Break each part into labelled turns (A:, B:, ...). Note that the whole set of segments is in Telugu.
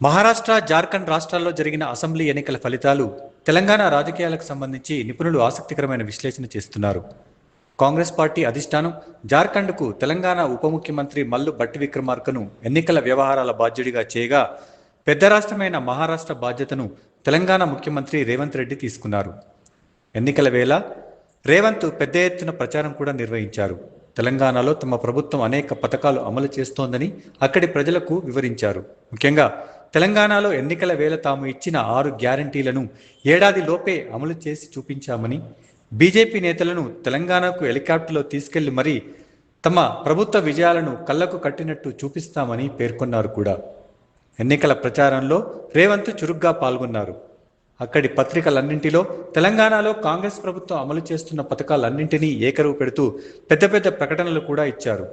A: మహారాష్ట్ర జార్ఖండ్ రాష్ట్రాల్లో జరిగిన అసెంబ్లీ ఎన్నికల ఫలితాలు తెలంగాణ రాజకీయాలకు సంబంధించి నిపుణులు ఆసక్తికరమైన విశ్లేషణ చేస్తున్నారు. కాంగ్రెస్ పార్టీ అధిష్టానం జార్ఖండ్కు తెలంగాణ ఉప ముఖ్యమంత్రి మల్లు బట్టి విక్రమార్కను ఎన్నికల వ్యవహారాల బాధ్యుడిగా చేయగా పెద్ద రాష్ట్రమైన మహారాష్ట్ర బాధ్యతను తెలంగాణ ముఖ్యమంత్రి రేవంత్ రెడ్డి తీసుకున్నారు. ఎన్నికల వేళ రేవంత్ పెద్ద ఎత్తున ప్రచారం కూడా నిర్వహించారు. తెలంగాణలో తమ ప్రభుత్వం అనేక పథకాలు అమలు చేస్తోందని అక్కడి ప్రజలకు వివరించారు. ముఖ్యంగా తెలంగాణలో ఎన్నికల వేళ తాము ఇచ్చిన ఆరు గ్యారంటీలను ఏడాది లోపే అమలు చేసి చూపించామని బీజేపీ నేతలను తెలంగాణకు హెలికాప్టర్లో తీసుకెళ్ళి మరీ తమ ప్రభుత్వ విజయాలను కళ్ళకు కట్టినట్టు చూపిస్తామని పేర్కొన్నారు కూడా. ఎన్నికల ప్రచారంలో రేవంత్ చురుగ్గా పాల్గొన్నారు. అక్కడి పత్రికలన్నింటిలో తెలంగాణలో కాంగ్రెస్ ప్రభుత్వం అమలు చేస్తున్న పథకాలన్నింటినీ ఏకరువు పెడుతూ పెద్ద పెద్ద ప్రకటనలు కూడా ఇచ్చారు.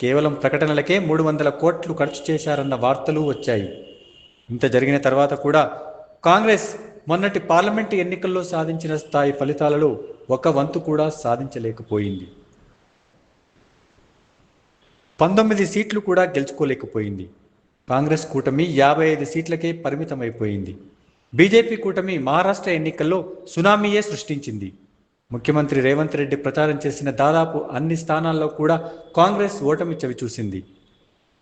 A: కేవలం ప్రకటనలకే మూడు వందల కోట్లు ఖర్చు చేశారన్న వార్తలు వచ్చాయి. ఇంత జరిగిన తర్వాత కూడా కాంగ్రెస్ మొన్నటి పార్లమెంటు ఎన్నికల్లో సాధించిన స్థాయి ఫలితాలలో ఒక వంతు కూడా సాధించలేకపోయింది. పంతొమ్మిది సీట్లు కూడా గెలుచుకోలేకపోయింది. కాంగ్రెస్ కూటమి యాభై ఐదు సీట్లకే పరిమితమైపోయింది. బీజేపీ కూటమి మహారాష్ట్ర ఎన్నికల్లో సునామీయే సృష్టించింది. ముఖ్యమంత్రి రేవంత్ రెడ్డి ప్రచారం చేసిన దాదాపు అన్ని స్థానాల్లో కూడా కాంగ్రెస్ ఓటమి చవిచూసింది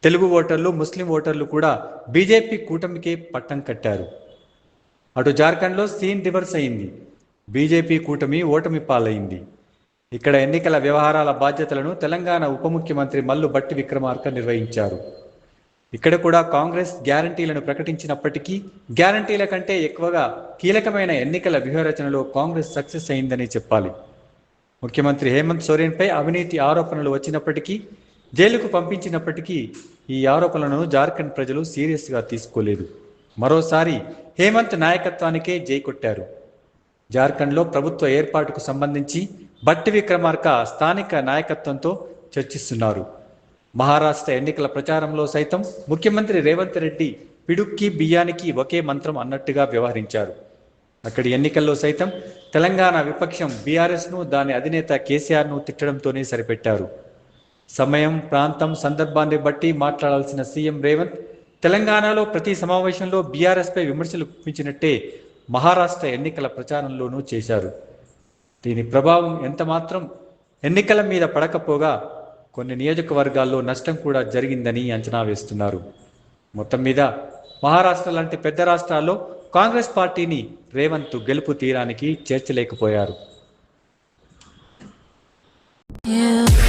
A: తెలుగు ఓటర్లు ముస్లిం ఓటర్లు కూడా బీజేపీ కూటమికే పట్టం కట్టారు. అటు జార్ఖండ్లో సీన్ రివర్స్ అయింది. బీజేపీ కూటమి ఓటమి పాలైంది. ఇక్కడ ఎన్నికల వ్యవహారాల బాధ్యతలను తెలంగాణ ఉప ముఖ్యమంత్రి మల్లు బట్టి విక్రమార్క నిర్వహించారు. ఇక్కడ కూడా కాంగ్రెస్ గ్యారంటీలను ప్రకటించినప్పటికీ గ్యారంటీల కంటే ఎక్కువగా కీలకమైన ఎన్నికల వ్యూహరచనలో కాంగ్రెస్ సక్సెస్ అయిందని చెప్పాలి. ముఖ్యమంత్రి హేమంత్ సోరెన్పై అవినీతి ఆరోపణలు వచ్చినప్పటికీ జైలుకు పంపించినప్పటికీ ఈ ఆరోపణలను జార్ఖండ్ ప్రజలు సీరియస్గా తీసుకోలేదు. మరోసారి హేమంత్ నాయకత్వానికే జై కొట్టారు. జార్ఖండ్లో ప్రభుత్వ ఏర్పాటుకు సంబంధించి బట్టి విక్రమార్క స్థానిక నాయకత్వంతో చర్చిస్తున్నారు. మహారాష్ట్ర ఎన్నికల ప్రచారంలో సైతం ముఖ్యమంత్రి రేవంత్ రెడ్డి పిడుక్కి బియ్యానికి ఒకే మంత్రం అన్నట్టుగా వ్యవహరించారు. అక్కడి ఎన్నికల్లో సైతం తెలంగాణ విపక్షం బీఆర్ఎస్ను దాని అధినేత కేసీఆర్ను తిట్టడంతోనే సరిపెట్టారు. సమయం ప్రాంతం సందర్భాన్ని బట్టి మాట్లాడాల్సిన సీఎం రేవంత్ తెలంగాణలో ప్రతి సమావేశంలో బీఆర్ఎస్పై విమర్శలు గుప్పించినట్టే మహారాష్ట్ర ఎన్నికల ప్రచారంలోనూ చేశారు. దీని ప్రభావం ఎంత మాత్రం ఎన్నికల మీద పడకపోగా కొన్ని నియోజకవర్గాల్లో నష్టం కూడా జరిగిందని అంచనా వేస్తున్నారు. మొత్తం మీద మహారాష్ట్ర లాంటి పెద్ద రాష్ట్రాల్లో కాంగ్రెస్ పార్టీని రేవంత్ గెలుపు తీరానికి చేర్చలేకపోయారు.
B: Yeah.